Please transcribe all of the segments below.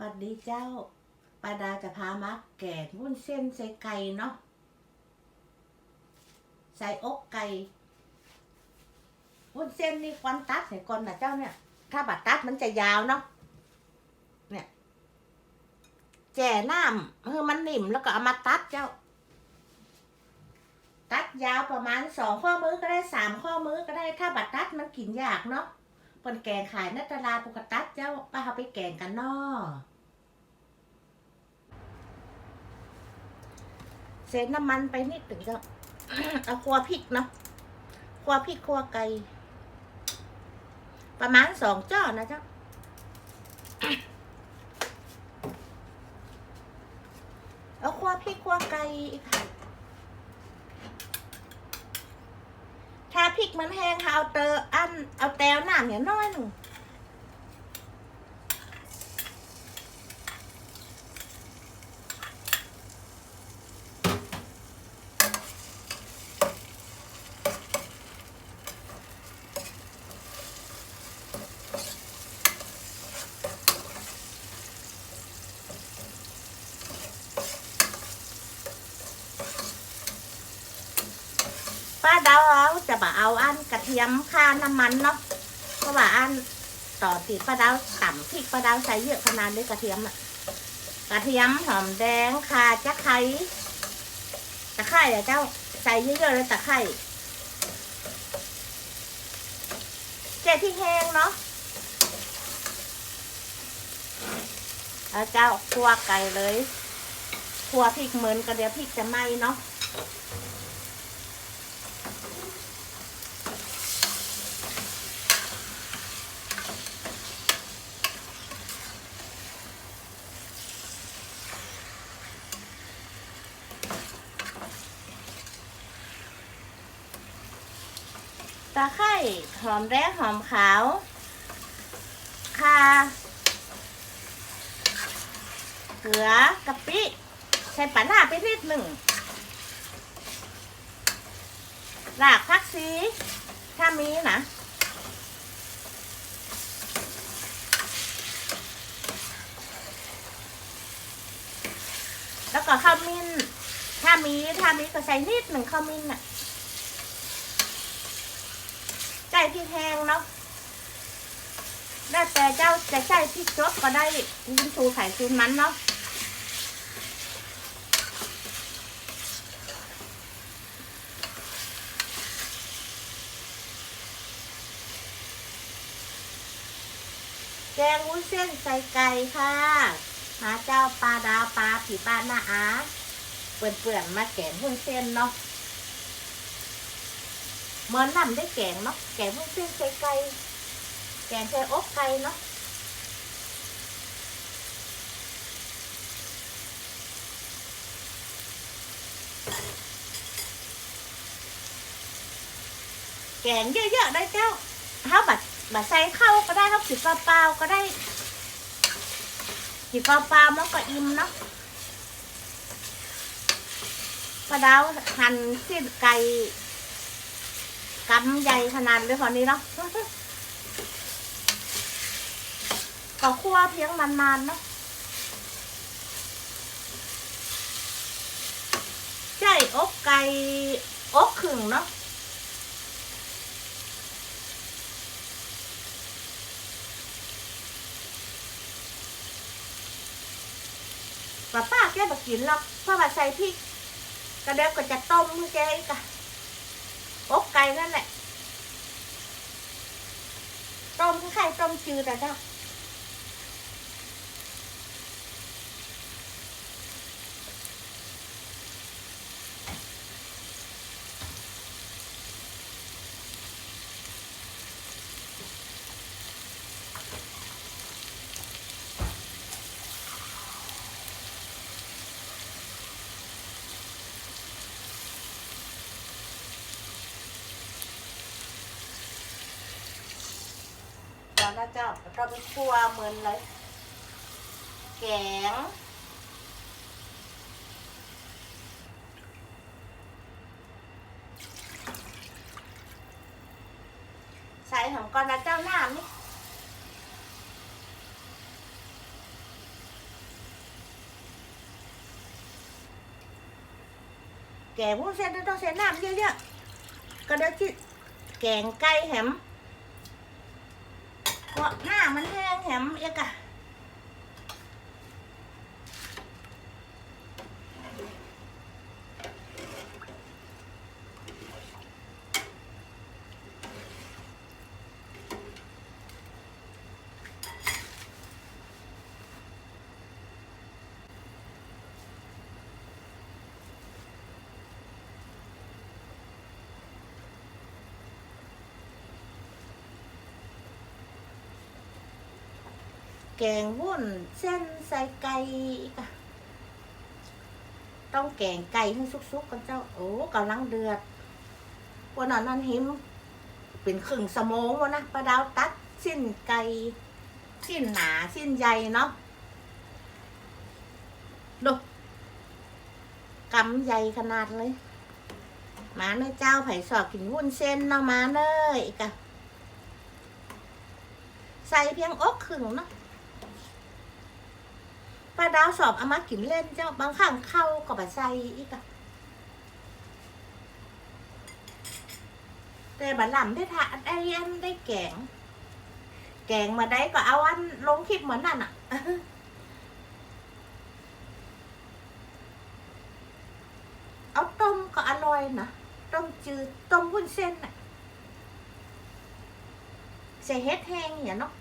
สวัสดีเจ้าปาดาจะพามาแกงวุ้นเส้นใส่ไก่เนาะ ใส่อกไก่ วุ้นเส้นนี่ควันตัดใส่ก่อนนะเจ้าเนี่ย ถ้าบัดตัดมันจะยาวเนาะ เนี่ย แจ่น้ำคือมันนิ่มแล้วก็เอามาตัดเจ้า ตัดยาวประมาณสองข้อมือก็ได้สามข้อมือก็ได้ ถ้าบัดตัดมันกินยากเนาะเปินแกงขายในตลาดปกตัดเจ้าป้าเอาไปแกงกันเนาะ เศษน้ำมันไปนิดถึงจ้าเอาครัวพริกเนาะครัวพริกครัวไก่ประมาณสองจ้อนะจ้าเอาครัวพริกครัวไก่อีกค่ะถ้าพริกมันแห้งค่ะเอาเตออันเอาแตวน้ำเนี่ยน้อยหนึ่งป้าเดาเอาจะมาเอาอันกระ เทียมค่าน้ำมันเนาะเพราะว่าอันต่อติดป้าดาวต่ำพริกป้าดาวใส่เยอะขนาดนี้กระเทียมอะกระเทียมหอมแดงข่าจะไคร้ตะไคร้อะเจ้าใส่เยอะๆเลยตะไคร้เจ๊ที่แห้งเนาะแล้วเจ้าคั่วไก่เลยคั่วพริกเหมือนกระเดียวพริกจะไหม้เนาะ ตะไคร้หอมแดงหอมขาวข่าเกลือกะปิ ใส่ปลาหน้าไปนิดหนึ่งรากพักซีถ้ามีนะแล้วก็ข้าวมิ้น ถ้ามี ถ้ามีก็ใส่นิดหนึ่งข้าวมิ้นอะ ไก่พริกแห้งเนาะได้แต่เจ้าจะใช้พริกสดก็ได้ยินสูไข่ซูนมันเนาะแกงวุ้นเส้นใส่ไก่ค่ะหาเจ้าปลาดาวปลาผีปลาหน้าอาเปื่อนๆมาแกงวุ้นเส้นเนาะ เมื่อนำได้แกงเนาะแกงพวกเส้นใส่ไก่แกงใส่อกไก่เนาะแกงเยอะๆได้เจ้าเฮาบัดบัดใส่ข้าวก็ได้เฮากินเปล่าก็ได้กินเปล่ามันก็อิ่มเนาะปลาดาวหั่นเส้นไก่ กำใหญ่ขนาดเลยพอนนี้เนาะก็คั่วเพียงมันๆเนาะใช่อกไก่อกขึงเนาะป้าป้าแกบอกกินหรอกเพราะว่าใส่พริกกระเดียวก็จะต้มมือแกอีกอะ อกไก่นั่นแหละต้มไข่ต้มจืดอะเจ้า นะเจ้าแล้วก็มีคั่วเหมือนเลย แกง ใส่หอมก่อนนะเจ้าหน้านี่แกงพวกเส้นต้องใส่น้ำเยอะๆก็เดี๋ยวที่แกงไก่แฮม เพราะหน้ามันแห้งแหมเอกอะ แกงวุ้นเส้นใส่ไก่อีกอะต้องแกงไก่ให้สุกๆกันเจ้า โอ้กำลังเดือดวันนั้นนั่นหิม เป็นครึ่งสมองวะนะปลาดาวตัดสิ้นไก่สิ้นหนาสิ้นใหญ่เนาะดูกำใหญ่ขนาดเลย มาเนยเจ้าไผ่สอบกินวุ้นเส้นเนาะมาเนยอีกอะใส่เพียงอกครึ่งเนาะ ปลาดาวสอบเอามากินเล่นเจ้าบางครั้งเข้าก็บใส่อีกอะแต่บัดหล่ำได้ทาได้อันได้แกง แกงมาได้ก็เอาอันลงคลิปเหมือนนั่นอะเอาต้มก็อร่อยนะต้มจืดต้มวุ้นเส้นน่ะใส่เฮ็ดแห้งอย่างเนาะ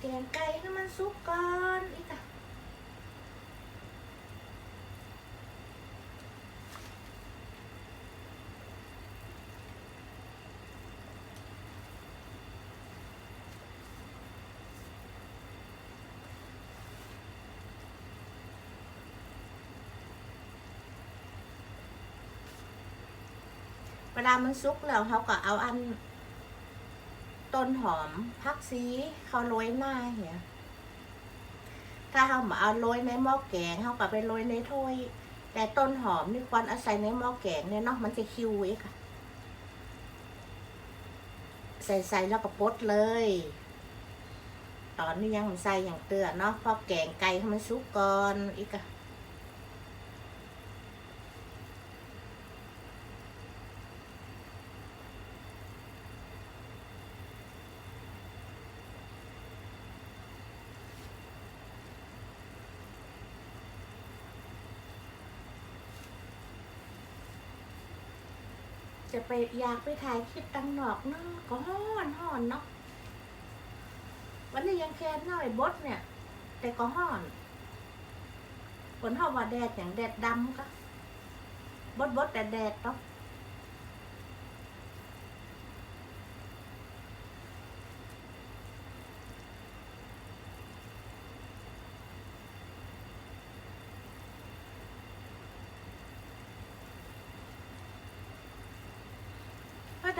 แกงไก่ให้ มันสุกก่อนอีกอะเวลามันสุกแล้วเขาก็เอาอัน ต้นหอมพักซีเขาโรยหน้าเหีย ถ้าเขามาเอาโรยในหม้อแกงเขาก็ไปโรยในถ้วย แต่ต้นหอมนี่ควรเอาศัยในหม้อแกงเนี่ยเนาะมันจะคิวเอกอะใส่ใส่แล้วก็ปดเลย ตอนนี้ยังใส่อย่างเตือนเนาะพอแกงไก่ให้มันสุกก่อนอีกอะ จะไปอยากไปถ่ายคลิปตังหนอกเนาะก็ห้อนห้อนเนาะวันนี้ยังแค่น้อยบดเนี่ย แต่ก็ห้อนฝนเข้าว่าแดดอย่างแดดดำก็บดบดแต่แดดเนาะ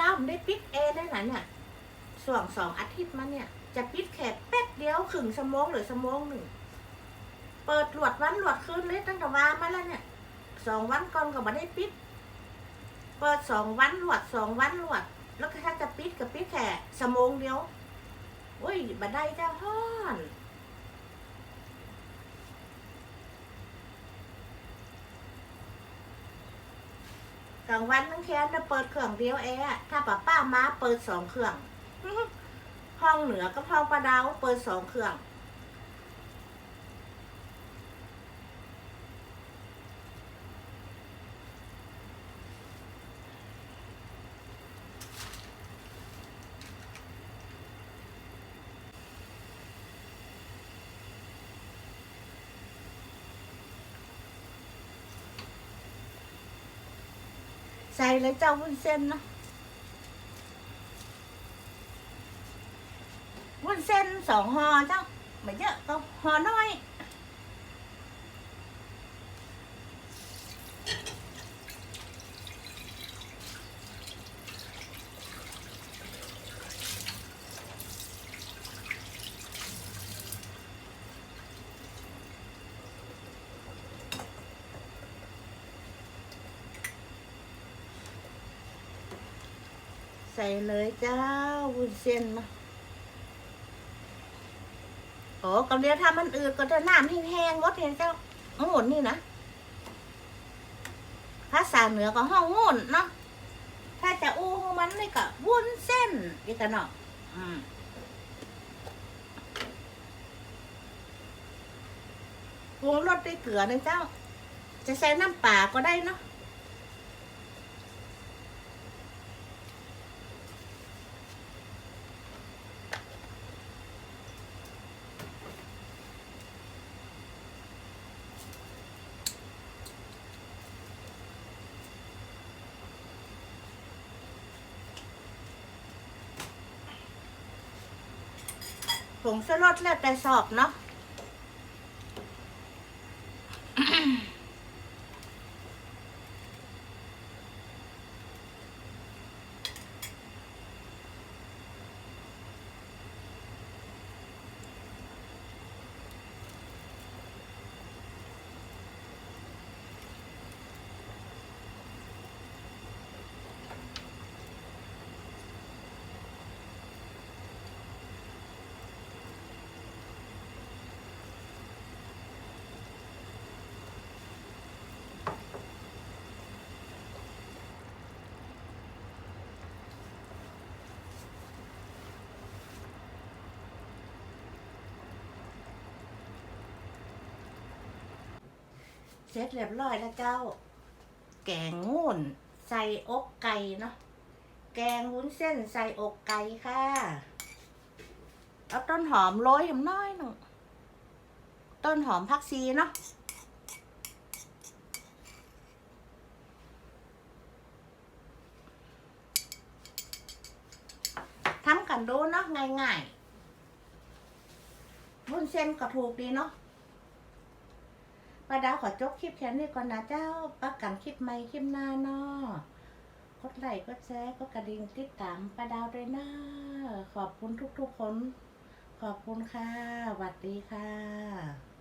ดาวผมได้ปิดเอได้ไหนเนี่ยสองสองอาทิตย์มาเนี่ย จะปิดแค่แป๊บเดียวขึงสมองหรือสมองหนึ่ง เปิดหลวดวันหลวดคืนเลยตั้งแต่วามาแล้วเนี่ยสองวันก่อนก็มาได้ปิด เปิดสองวันหลวดสองวันหลวด แล้วก็ถ้าจะปิดก็ปิดแค่สมองเดียวโอ้ยบัดไดเจ้าฮ้อน ลางวันนั่งแค่จะเปิดเครื่องเดียวแอร์ถ้าป้าป้ามาเปิดสองเครื่อง ห้องเหนือกับห้องประดาวเปิดสองเครื่อง ใส่เลยเจ้าวุ้นเส้นเนาะวุ้นเส้นสองห่อเจ้าไม่เยอะก็ห่อน้อย ใส่เลยเจ้าวุ้นเส้นมาโอ้กำเดียวถ้ามันอืดก็จะน้ำแห้งๆงดเห็นเจ้าองุ่นนี่นะภาษาเหนือก็ห้องงุ่นเนาะถ้าจะอู้ของมันนี่ก็วุ้นเส้นอีกกันเนาะอืมปรุงรสด้วยเกลือนะเจ้า จะใส่น้ำปลาก็ได้เนาะ ผงสลดแล้วแต่สอบเนาะ เสร็จเรียบร้อยแล้วเจ้า แกงงู่นใส่อกไก่เนาะ แกงวุ้นเส้นใส่อกไก่ค่ะ เอาต้นหอมโรยหน้อยหนึ่งต้นหอมพักซีเนาะ ทำกันดูเนาะง่ายๆวุ้นเส้นก็ถูกดีเนาะ ป้าดาวขอจบคลิปแค่นี้ก่อนนะเจ้าป้ากันคลิปใหม่คลิปหน้าเนาะกดไลค์กดแชร์กดกระดิ่งติดตามป้าดาวด้วยนะขอบคุณทุกๆคน ขอบคุณค่ะสวัสดีค่ะ